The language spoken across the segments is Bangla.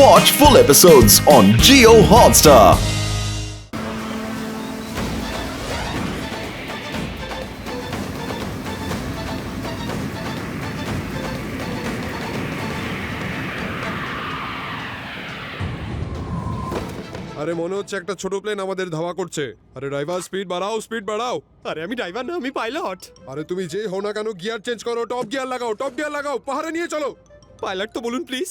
Watch full episodes on Geo Hotstar. আরে মনে হচ্ছে একটা ছোট প্লেন আমাদের ধাওয়া করছে। আরে ড্রাইভার স্পিড বাড়াও স্পিড বাড়াও। আরে আমি ড্রাইভার না আমি পাইলট আরে তুমি যেই হও না কেন গিয়ার চেঞ্জ করো টপ গিয়ার লাগাও টপ গিয়ার লাগাও পাহাড়ে নিয়ে চলো। পাইলট তো বলুন প্লিজ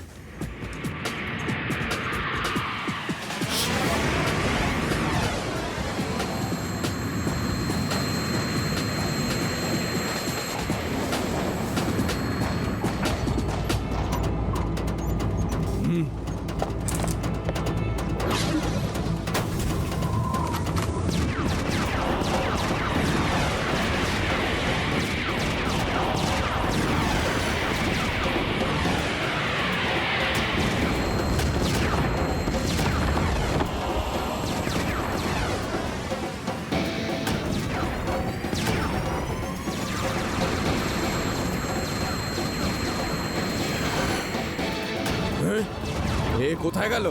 কোথায় গেল?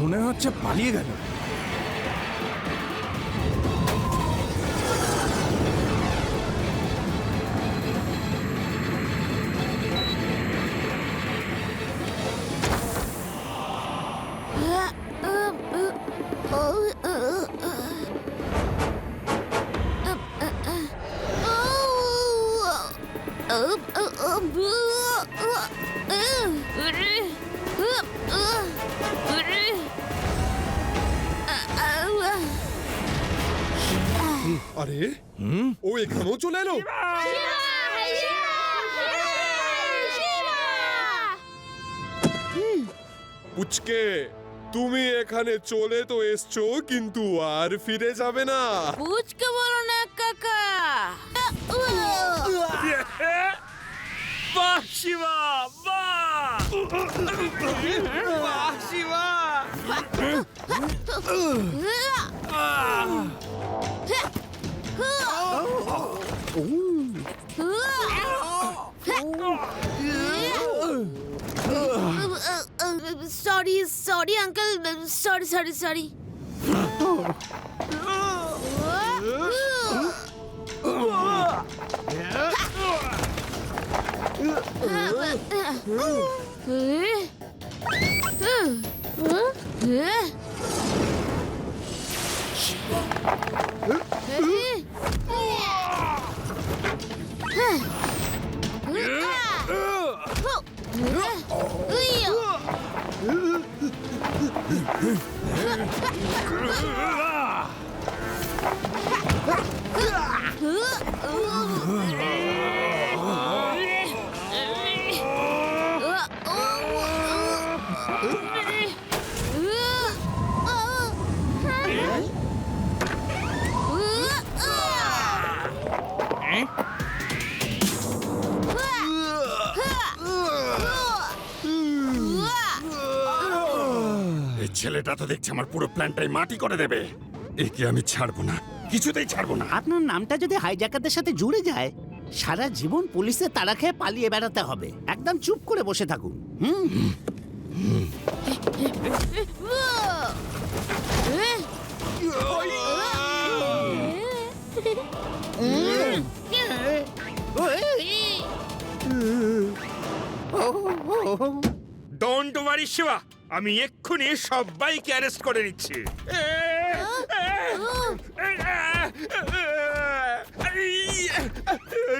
মনে হচ্ছে পালিয়ে গেল। পুচকে তুমি এখানে চলে তো এসছো কিন্তু আর ফিরে যাবে না। পুচকে বলো না কাকা। বাহ শিবা বাহ। বাহ Shiva. Sorry sorry uncle sorry sorry sorry এই ছেলেটা তো দেখছি আমার পুরো প্ল্যানটাই মাটি করে দেবে। একে আমি ছাড়বো না কিছুতেই ছাড়বো না। আপনার নামটা যদি হাইজ্যাকারদের সাথে জুড়ে যায় সারা জীবন পুলিশে তাড়া খেয়ে পালিয়ে বেড়াতে হবে। একদম চুপ করে বসে থাকুন। হুম। ডোন্ট ওয়ারি শিবা আমি এক্ষুনি সবাইকে অ্যারেস্ট করে নিচ্ছি।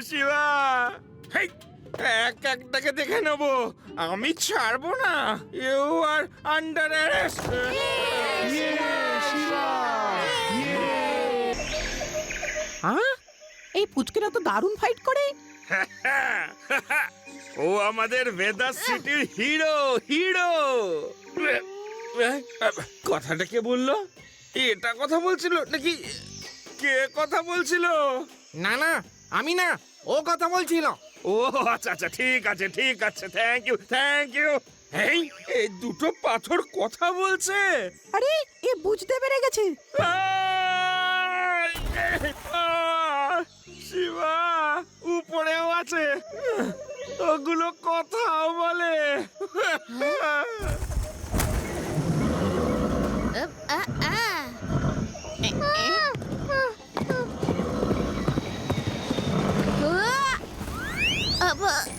শিবা। এক একটাকে দেখে নেব। আমি ছাড়বো না। ইউ আর আন্ডার অ্যারেস্ট হ্যাঁ এই পুচকেরা তো দারুণ ফাইট করে। ও আমাদের বেদাস সিটির হিরো হিরো কথাটা কে বলল? এটা কথা বলছিল নাকি কে কথা বলছিল? না না আমি না ও কথা বলছিল। ও আচ্ছা আচ্ছা ঠিক আছে ঠিক আছে থ্যাংক ইউ থ্যাংক ইউ এই এই দুটো পাথর কথা বলছে আরে এ বুঝতে পেরে গেছে! শিবা উপরেও আছে ওগুলো কথাও বলে আব, আ, আ। আ।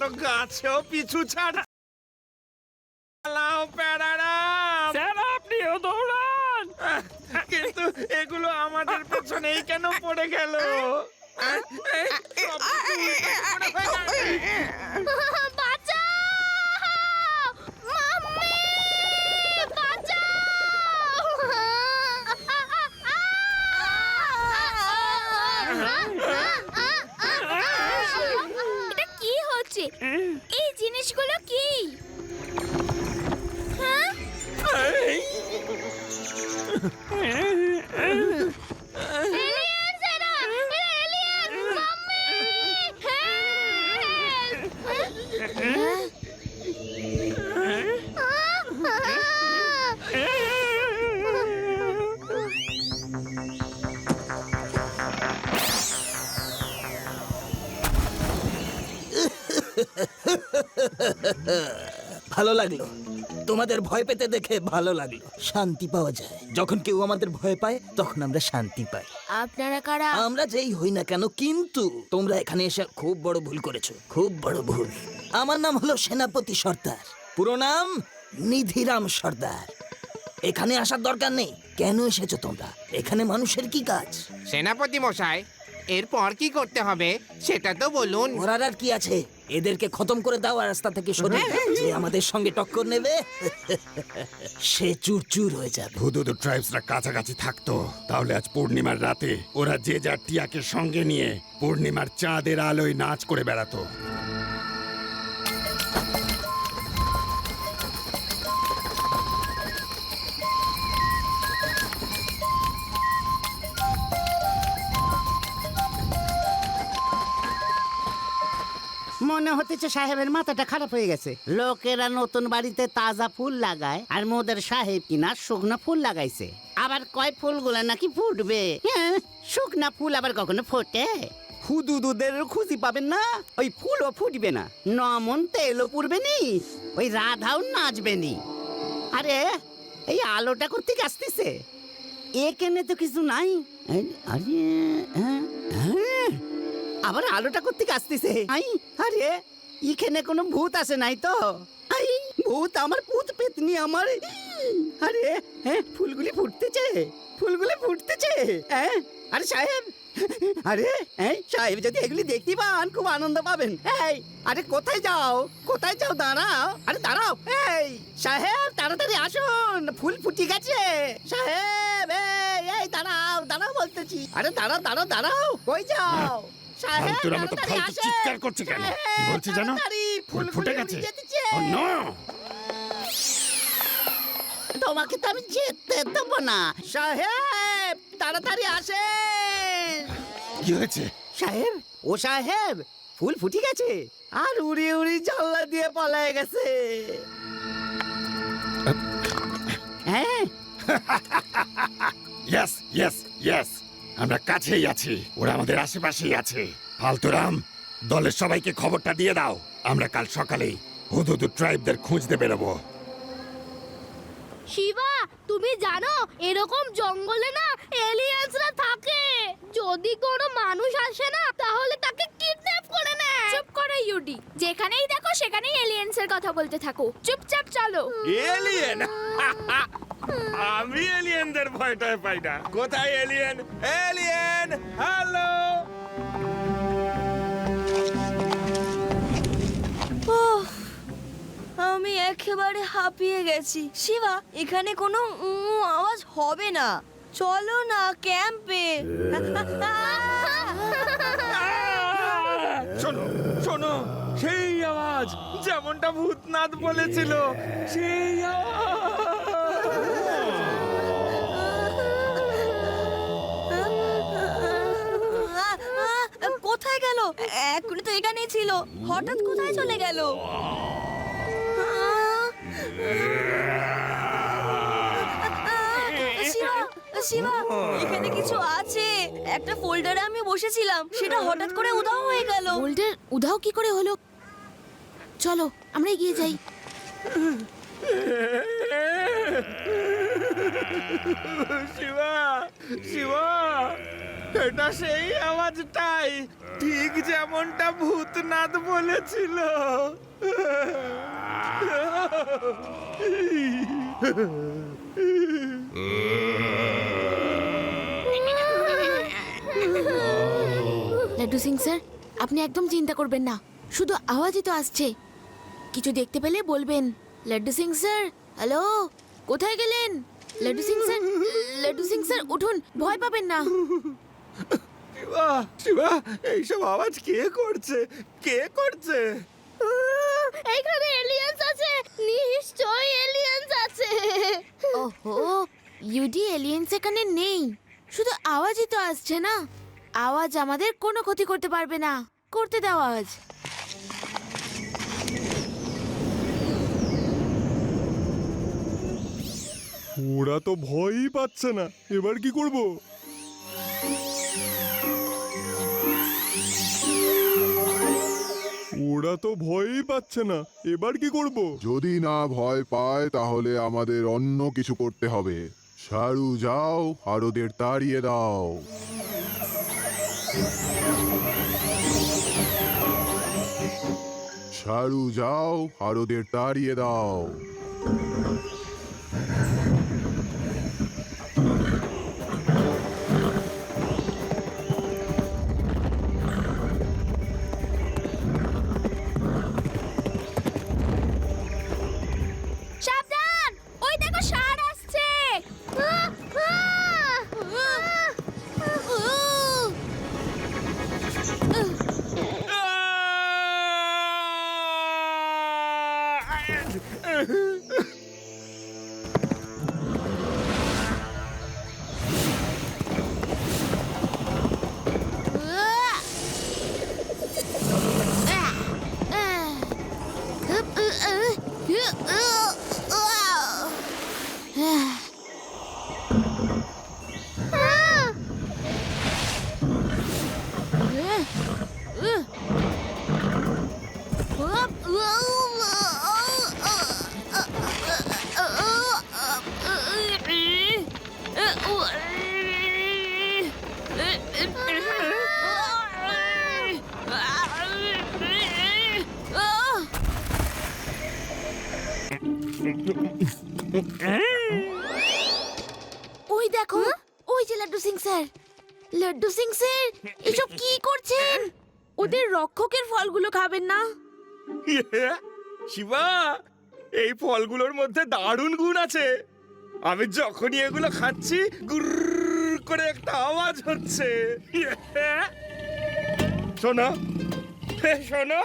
তো গাছেও পিছু ছাড়া স্যার আপনিও দৌড়ান কিন্তু এগুলো আমাদের পেছনেই কেন পড়ে গেল এই, সব কিছু উল্টো করে হয়ে গেছে। বাঁচাও মাম্মি বাঁচাও এটা কি হচ্ছে এই ভালো লাগল। তোমাদের ভয় পেতে দেখে ভালো লাগল। শান্তি পাওয়া যায়। যখন কেউ আমাদের ভয় পায় তখন আমরা শান্তি পাই। আপনারা কারা? আমরা যেই হই না কেন কিন্তু তোমরা এখানে এসে খুব বড় ভুল করেছ। খুব বড় ভুল। আমার নাম হলো সেনাপতি সর্দার। পুরো নাম নিধিরাম সর্দার। এখানে আসার দরকার নেই। কেন এসেছ তোমরা? এখানে মানুষের কি কাজ? সেনাপতি মশাই এরপর কি করতে হবে সেটা তো বলুন। ঘোরার আর কি আছে? এদেরকে খতম করে দাও আর রাস্তা থেকে সরে যে আমাদের সঙ্গে টক্কর নেবে। সে চুরচুর হয়ে যাবে। ভুদুদু ট্রাইবসরা কাছাকাছি থাকতো। তাহলে আজ পূর্ণিমার রাতে ওরা যে যার টিয়াকে সঙ্গে নিয়ে পূর্ণিমার চাঁদের আলোয় নাচ করে বেড়াতো। হতেছে সাহেবের মাথাটা খারাপ হয়ে গেছে। লোকেরা নতুন বাড়িতে তাজা ফুল লাগায় আর মোদের সাহেব কিনা শুকনো ফুল লাগাইছে। আবার কয় ফুলগুলা নাকি ফুটবে? হ্যাঁ, শুকনা ফুল আবার কখনো ফোটে? হুদুদুদের খুঁজি পাবেন না ওই ফুলও ফুটবে না। নমন তেলও পুড়বে নি ওই রাধাও নাচবে নি। আরে এই আলোটা করতে আসতেছে? এখানে তো কিছু নাই। এই, আরে হ্যাঁ হ্যাঁ আবার আলোটা করতে আসতেছে? আই আরে এখানে কোনো ভূত আসে নাই তো? ভূত আমার ভূত পেতনি আমার। আরে হ্যাঁ ফুলগুলি ফুটতেছে ফুলগুলি ফুটতেছে হ্যাঁ আরে সাহেব, আরে হ্যাঁ সাহেব, যদি এগুলি দেখতে পান, খুব আনন্দ পাবেন। এই, আরে কোথায় যাও? কোথায় যাও, দাঁড়াও, আরে দাঁড়াও, এই, সাহেব, তাড়াতাড়ি আসুন, ফুল ফুটি গেছে। সাহেব এই, দাঁড়াও দাঁড়াও বলতেছি। আরে দাঁড়াও দাঁড়াও দাঁড়াও, কই যাও? সাহেব ফালতুরা মতো ফালতু চিৎকার করছে কেন? কি বলছে জানো? ফুল ফুটে গেছে? নো। তোমাকে তো আমি যেতে দেবো না। সাহেব তাড়াতাড়ি আসেন কি হয়েছে? সাহেব ও সাহেব ফুল ফুটি গেছে। আর উড়ি উড়ি জানলা দিয়ে পালায় গেছে। হ্যাঁ। ইয়েস ইয়েস ইয়েস আমরা কাছেই আছি ওরা আমাদের আশেপাশেই আছে। ফালতুরাম দলের সবাইকে খবরটা দিয়ে দাও। আমরা কাল সকালেই হুদুদু ট্রাইবদের খুঁজতে বেরোবো। শিবা তুমি জানো এরকম জঙ্গলে না এলিয়েন্সরা থাকে। যদি কোনো মানুষ আসে না তাহলে তাকে কিডন্যাপ করে নেয়। চুপ করো ইউডি। যেখানেই দেখো সেখানেই এলিয়েন্সের কথা বলতে থাকো। চুপচাপ চলো। এলিয়েন আমি এলিয়েনদের ভয়টাই পাই না। কোথায় এলিয়েন? Alien hello! আমি একেবারে হাঁপিয়ে গেছি। শিবা এখানে কোনো আওয়াজ হবে না। চলো না ক্যাম্পে। শোনো শোনো সেই আওয়াজ যেমনটা ভূতনাথ বলেছিল সেই কোথায় এক্ষুনি তো এখানেই ছিল হঠাৎ কোথায় চলে গেল? শিবা শিবা এখানে কিছু আছে। একটা ফোল্ডারে আমি বসেছিলাম। সেটা হঠাৎ করে উধাও হয়ে গেল। ফোল্ডার উধাও কি করে হলো? চলো আমরা এগিয়ে যাই। শিবা শিবা! এটা সেই আওয়াজটাই। ঠিক যেমনটা ভূতনাথ বলেছিল। লাড্ডু সিং স্যার, আপনি একদম চিন্তা করবেন না। শুধু আওয়াজই তো আসছে। কিছু দেখতে পেলে বলবেন, লাড্ডু সিং স্যার, হ্যালো, কোথায় গেলেন? লাড্ডু সিং স্যার, লাড্ডু সিং স্যার, উঠুন, ভয় পাবেন না। শিবা শিবা এইসব আওয়াজ কে করছে? কে করছে? এইখানে এলিয়েন্স আছে। নিশ্চয়ই এলিয়েন্স আছে। ওহো ইউডি এলিয়েন্স এখানে নেই। শুধু আওয়াজই তো আসছে না। আওয়াজ আমাদের কোনো ক্ষতি করতে পারবে না। করতে দাও আওয়াজ। ওরা তো ভয়ই পাচ্ছে না। এবার কি করব? ওরা তো ভয়ই পাচ্ছে না। এবার কি করব? যদি না ভয় পায়, তাহলে আমাদের অন্য কিছু করতে হবে। সারু যাও আর ওদের তাড়িয়ে দাও। সারু যাও আর ওদের তাড়িয়ে দাও। ওই দেখো, ওই যে লাড্ডু সিং স্যার। লাড্ডু সিং স্যার, এসব কি করছেন? ওদের রক্ষকের ফলগুলো খাবেন না। শিবা, এই ফলগুলোর মধ্যে দারুণ গুণ আছে। আমি যখনই এগুলো খাচ্ছি গুর করে একটা আওয়াজ হচ্ছে। শোনো শোনো।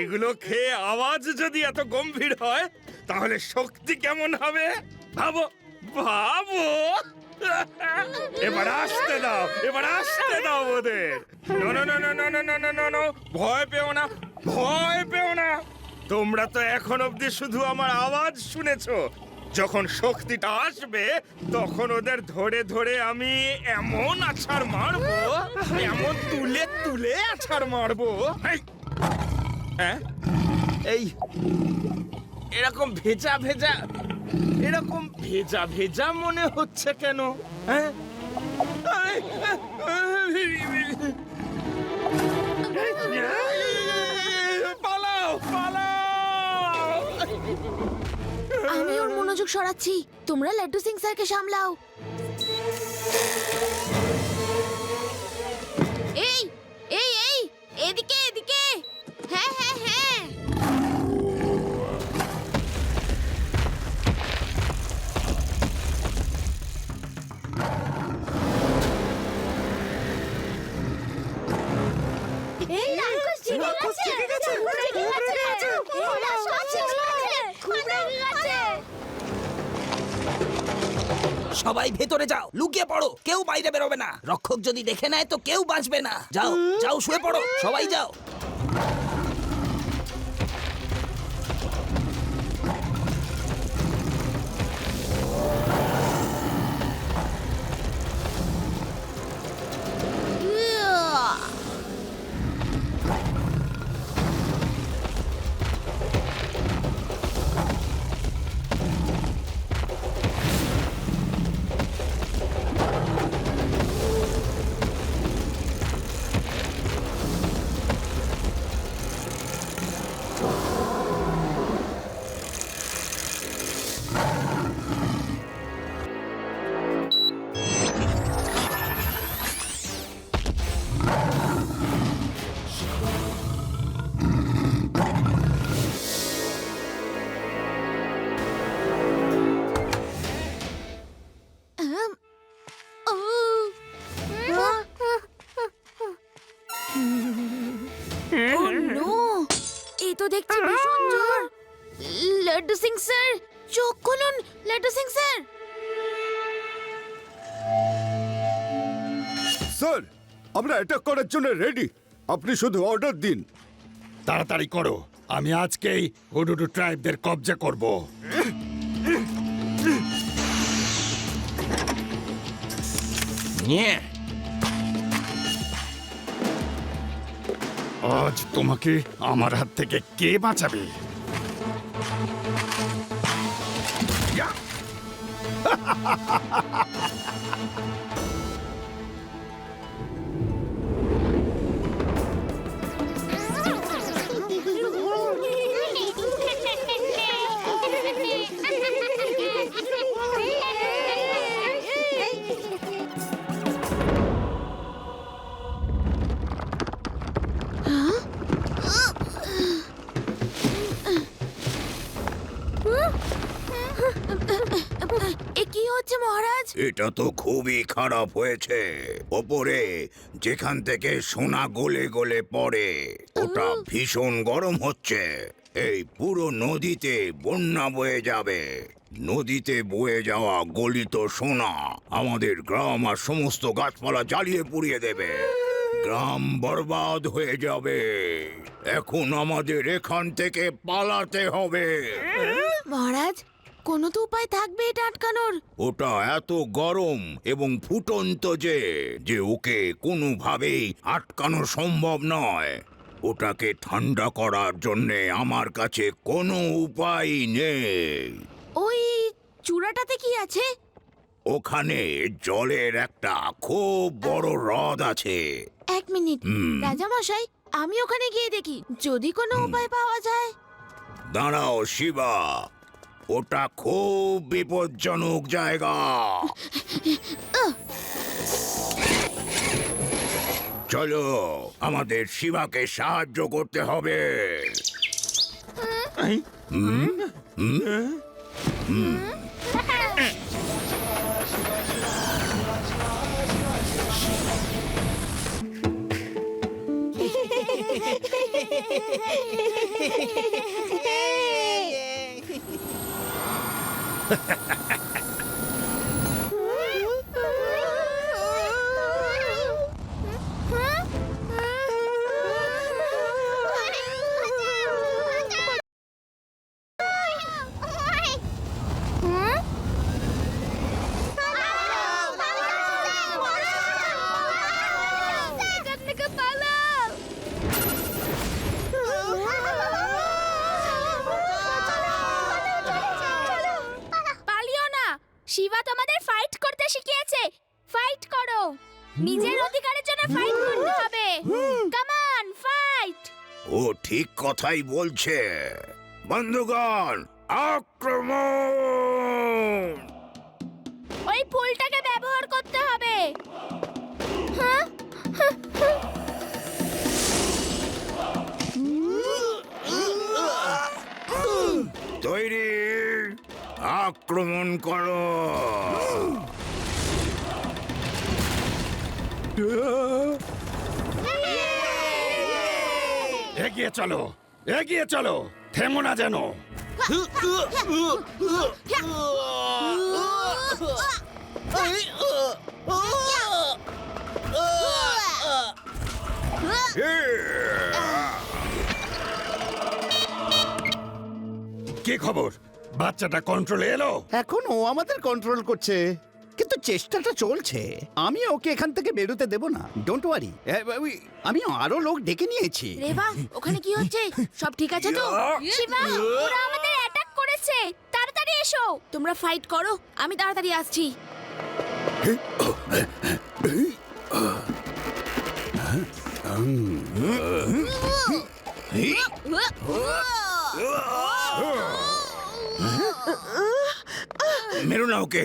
এগুলো খেয়ে আওয়াজ যদি এত গম্ভীর হয়, তাহলে শক্তি কেমন হবে? ভাবো ভাবো। এবার আসতে দাও, এবার আসতে দাও ওদের। ভয় পেও না, ভয় পেও না। তোমরা তো এখন অব্দি শুধু আমার আওয়াজ শুনেছো। যখন শক্তিটা আসবে তখন ওদের ধরে ধরে আমি এমন আছাড় মারবো এমন তুলে তুলে আছাড় মারবো। এই, হ্যাঁ? এই এরকম ভেজা ভেজা এরকম ভেজা ভেজা মনে হচ্ছে কেন? হ্যাঁ? পালাও পালাও। আমি ওর মনোযোগ সরাচ্ছি তোমরা লাড্ডু সিং স্যারকে সামলাও এই এই এই এদিকে এদিকে হ্যাঁ হ্যাঁ হ্যাঁ এই রাক্ষস ঠিক আছে সবাই ভেতরে যাও। লুকিয়ে পড়ো। কেউ বাইরে বেরোবে না। রক্ষক যদি দেখে নেয় তো কেউ বাঁচবে না। যাও যাও, শুয়ে পড়ো। সবাই যাও। অ্যাটাক করার জন্য রেডি আপনি শুধু অর্ডার দিন। তাড়াতাড়ি করো। আমি আজকেই হুডুডু ট্রাইবদের কবজা করব। নিয়ে। আজ তোমাকে আমার হাত থেকে কে বাঁচাবে? মহারাজ? এটা তো খুবই খারাপ হয়েছে। ওপরে যেখান থেকে সোনা গলে গলে পড়ে ওটা ভীষণ গরম হচ্ছে। এই পুরো নদীতে বন্যা বয়ে যাবে। নদীতে বয়ে যাওয়া গলিত সোনা আমাদের গ্রাম আর সমস্ত গাছপালা জ্বালিয়ে পুড়িয়ে দেবে। গ্রাম বরবাদ হয়ে যাবে। এখন আমাদের এখান থেকে পালাতে হবে। মহারাজ কোনো তো উপায় থাকবে এটা আটকানোর। ওটা এত গরম এবং ফুটন্ত যে যে ওকে কোনোভাবেই আটকানো সম্ভব নয়। ওটাকে ঠান্ডা করার জন্যে আমার কাছে কোনো উপায় নেই। ওই চূড়াটাতে কি আছে? ওখানে জলের একটা খুব বড় হ্রদ আছে। এক মিনিট হুম। রাজামশাই আমি ওখানে গিয়ে দেখি যদি কোনো উপায় পাওয়া যায়। দাঁড়াও শিবা। ওটা খুব বিপজ্জনক জায়গা। চলো আমাদের শিবাকে সাহায্য করতে হবে। হুম? হুম? এখান নিজের অধিকারের জন্য ফাইট করতে হবে। কামান ফাইট ও ঠিক কথাই বলছে। বন্ধুগণ আক্রমণ! ওই ফুলটাকে ব্যবহার করতে হবে। হ্যাঁ? তৈরি! আক্রমণ করো! এগিয়ে চলো এগিয়ে চলো, থেমো না যেন। কি খবর? বাচ্চাটা কন্ট্রোলে এলো? এখন ও আমাদের কন্ট্রোল করছে। কিন্তু চেষ্টাটা চলছে। আমি ওকে এখান থেকে বেরোতে দেব না। ডোন্ট ওয়ারি আমি আরও লোক ডেকে নিয়েছি। রেবা ওখানে কি হচ্ছে? সব ঠিক আছে তো? শিবা ওরা আমাদের অ্যাটাক করেছে। তাড়াতাড়ি এসো। তোমরা ফাইট করো। আমি তাড়াতাড়ি আসছি। মেরো না ওকে।